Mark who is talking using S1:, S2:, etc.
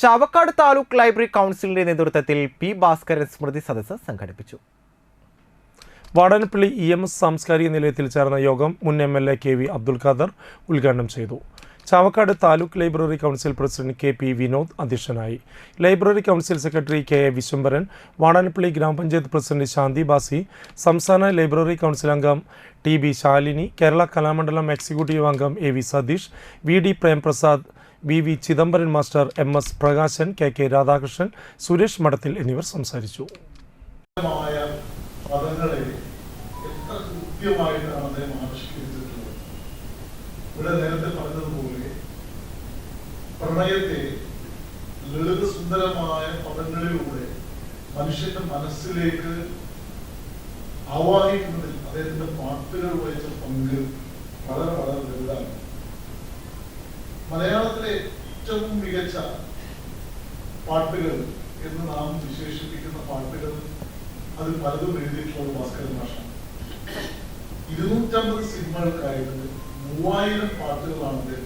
S1: Chavakkad taluk library കൗൺസിലിന്റെ നേതൃത്വത്തിൽ P Bhaskaran സ്മൃതി സദസ്സ് സംഘടിപ്പിച്ചു.
S2: വടനപ്പള്ളി ഇ എം എസ് സാംസ്കാരിക നിലയത്തിൽ ചേർന്ന യോഗം മുൻ M L A K V Abdul Khader ഉദ്ഘാടനം ചെയ്തു. Chavakkad taluk library council president K P Vinod അധ്യക്ഷനായി. Library council secretary K A Viswambharan Vadanappally ഗ്രാമപഞ്ചായത്ത് പ്രസിഡന്റ് ശാന്തി ബാസി സംസ്ഥാന ലൈബ്രറി കൗൺസിൽ അംഗം T B Shalini Kerala Kalamandalam executive അംഗം A V Satheesh V D Premprasad V V Chidambaran master M S Prakashan K K Radhakrishnan Suresh Madathil എന്നിവർ സംസാരിച്ചു.
S3: പദങ്ങളെ എത്ര ഇവിടെ നേരത്തെ പറഞ്ഞതുപോലെ പ്രണയത്തെ ലളിതസുന്ദരമായ പദങ്ങളിലൂടെ മനുഷ്യന്റെ മനസ്സിലേക്ക് ആവാഹിക്കുന്നതിൽ അദ്ദേഹത്തിന്റെ പാട്ടുകൾ വഹിച്ച പങ്ക് മലയാളത്തിലെ ഏറ്റവും മികച്ച പാട്ടുകൾ എന്ന് നാം വിശേഷിപ്പിക്കുന്ന പാട്ടുകൾ അത് പലതും എഴുതിയിട്ടുള്ള ഭാസ്കരൻ മാഷാണ്. ഇരുന്നൂറ്റമ്പത് സിനിമകൾക്കായിട്ട് മൂവായിരം പാട്ടുകളാണ് അദ്ദേഹം